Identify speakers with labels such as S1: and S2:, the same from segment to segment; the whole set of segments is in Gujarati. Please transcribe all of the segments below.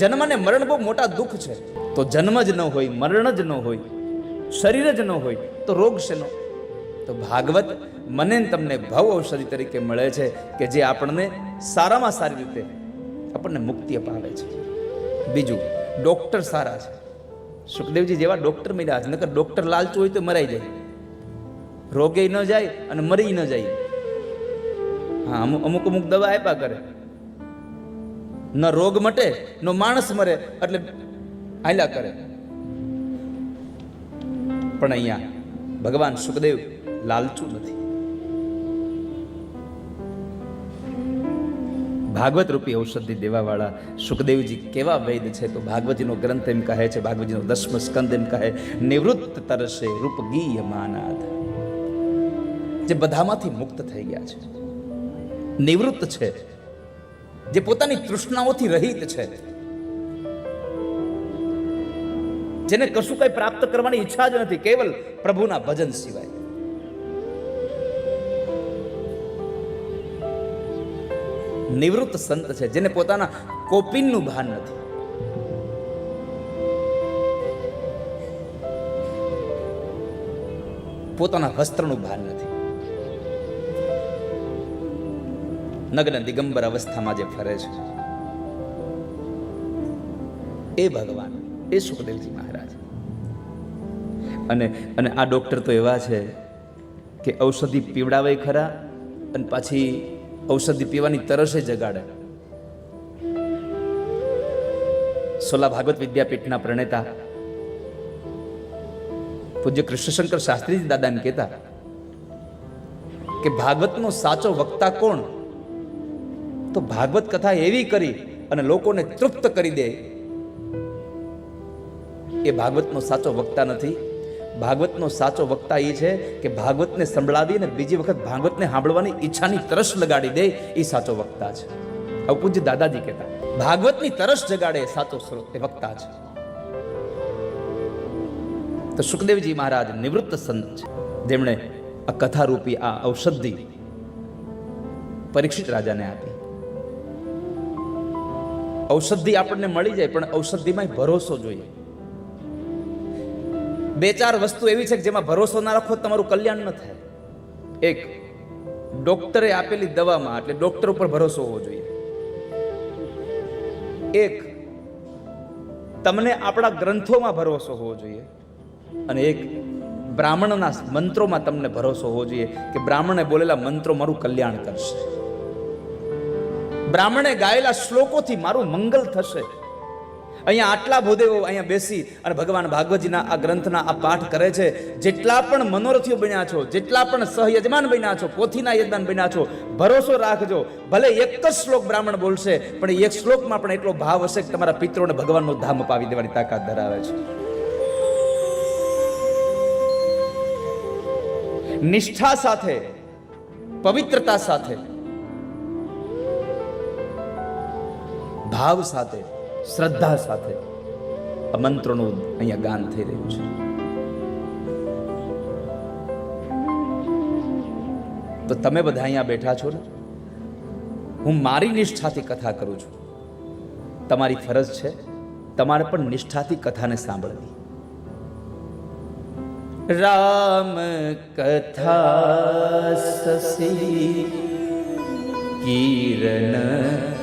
S1: જન્મ અને મરણ બહુ મોટા દુઃખ છે. તો જન્મ જ ન હોય, મરણ જ ન હોય, શરીર જ ન હોય, તો રોગ શેનો? તો ભાગવત મને તમને ભવ ઔષધિ તરીકે મળે છે કે જે આપણને સારામાં સારી રીતે આપણને મુક્તિ અપાવે છે. બીજું, ડોક્ટર સારા છે. સુખદેવજી જેવા ડોક્ટર મળ્યા છે, નકર ડોક્ટર લાલચું હોય તો મરાઈ જાય. રોગે ન જાય અને મરી ન જાય. હા અમુક અમુક અમુક દવા આપ્યા કરે. ન રોગ મટે, ન માણસ મરે, એટલે હાલ્યા કરે. પણ અહીંયા ભગવાન સુખદેવ લાલચું નથી. ભાગવત રૂપી ઔષધિ દેવાવાળા સુખદેવજી કેવા વૈદ છે તો ભાગવતજીનો ગ્રંથ એમ કહે છે ભાગવતજીનો દસમ સ્કંદ એમ કહે, નિવૃત્ત તરસે રૂપગીય માનાદ. જે બધામાંથી મુક્ત થઈ ગયા છે. નિવૃત્ત છે જે પોતાની તૃષ્ણાઓથી રહિત છે. જેને કશું કઈ પ્રાપ્ત કરવાની ઈચ્છા જ નથી, કેવલ પ્રભુના ભજન સિવાય. નિવૃત્ત સંત છે, જેને પોતાના કોપિનનું ભાન નથી. પોતાના વસ્ત્રનું ભાન નથી. નગ્ન દિગંબર અવસ્થામાં જે ફરે છે. એ ભગવાન, એ સુખદેવજી મહારાજ. અને અને આ ડોક્ટર તો એવા છે કે ઔષધિ પીવડાવે ખરા અને પાછી ઔષધિ પીવાની તરસે જગાડે. સોલા ભાગવત વિદ્યાપીઠના પ્રણેતા પૂજ્ય કૃષ્ણશંકર શાસ્ત્રીજી દાદા એમ કહેતા કે ભાગવતનો સાચો વક્તા કોણ? તો ભાગવત કથા એવી કરી અને લોકોને તૃપ્ત કરી દે. એ ભાગવતનો સાચો વક્તા નથી. ભાગવતનો સાચો વક્તા એ છે કે ભાગવતને સંભળાવી અને બીજી વખત ભાગવતને સાંભળવાની ઈચ્છાની તરસ લગાડી દે એ સાચો વક્તા છે. અવપૂજ્ય પૂજ્ય દાદાજી કહેતા, ભાગવતની તરસ જગાડે સાચો સ્રોત, એ વક્તા છે. તો સુખદેવજી મહારાજ નિવૃત્ત સંત છે. જેમણે આ કથારૂપી આ ઔષધિ પરીક્ષિત રાજાને આપી. ઔષધિ આપણને મળી જાય, પણ ઔષધિમાં ભરોસો જોઈએ. બે ચાર વસ્તુ એવી છે કે જેમાં ભરોસો ના રાખો તમારું કલ્યાણ ન થાય. એક, ડોક્ટરે આપેલી દવામાં, એટલે ડોક્ટર ઉપર ભરોસો હોવો જોઈએ. એક, તમને આપણા ગ્રંથોમાં ભરોસો હોવો જોઈએ. અને એક, બ્રાહ્મણના મંત્રોમાં તમને ભરોસો હોવો જોઈએ કે બ્રાહ્મણે બોલેલા મંત્રો મારું કલ્યાણ કરશે. બ્રાહ્મણે ગાયેલા શ્લોકોથી મારું મંગલ થશે. અહીંયા આટલા ભૂદેવો અહીંયા બેસી અને ભગવાન ભાગવતજીના આ ગ્રંથના આ પાઠ કરે છે. જેટલા પણ મનોરથીઓ બન્યા છો, જેટલા પણ સહયજમાન બન્યા છો, પોથીના યજમાન બન્યા છો, ભરોસો રાખજો. ભલે એક જ શ્લોક બ્રાહ્મણ બોલશે, પણ એક શ્લોકમાં પણ એટલો ભાવ હશે કે તમારા પિત્રોને ભગવાનનો ધામ અપાવી દેવાની તાકાત ધરાવે છે. નિષ્ઠા સાથે, પવિત્રતા સાથે ભાવ સાથે, શ્રદ્ધા સાથે આ મંત્રોનું અહીંયા ગાન થઈ રહ્યું છે. તો તમે બધા અહીંયા બેઠા છો ને? હું મારી નિષ્ઠાથી કથા કરું છું. તમારી ફરજ છે તમારે પણ નિષ્ઠાથી કથાને સાંભળવી. રામ કથા સસી કિરણ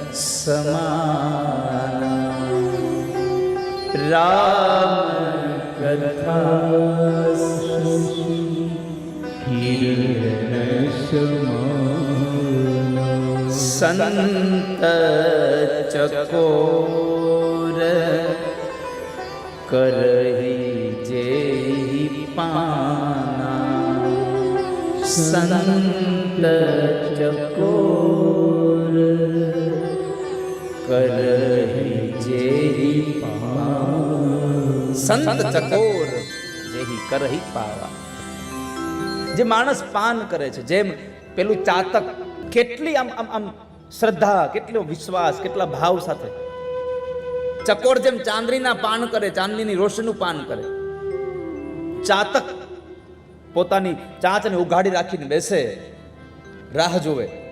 S1: રામ કથા સંત ચકોર કરહી જે પાના સંત ચકોર કરહી જેહી સંત ચકોર જેહી કરહી પાવા. જે માણસ પાન કરે છે, જેમ પેલું ચાતક, કેટલી આમ આમ આમ શ્રદ્ધા, કેટલો વિશ્વાસ, કેટલા ભાવ સાથે. ચકોર જેમ ચાંદનીના પાન કરે, ચાંદનીની રોશનનું પાન કરે. ચાતક પોતાની ચાંચને ઉઘાડી રાખીને બેસે, રાહ જોવે.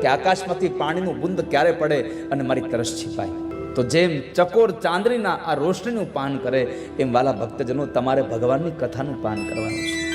S1: કે આકાશમાંથી પાણીનું બુંદ ક્યારે પડે અને મારી તરસ છીપાય. તો જેમ ચકોર ચાંદનીના આ રોશનીનું પાન કરે, એમ વાલા ભક્તજનો તમારે ભગવાનની કથાનું પાન કરવાનું છે.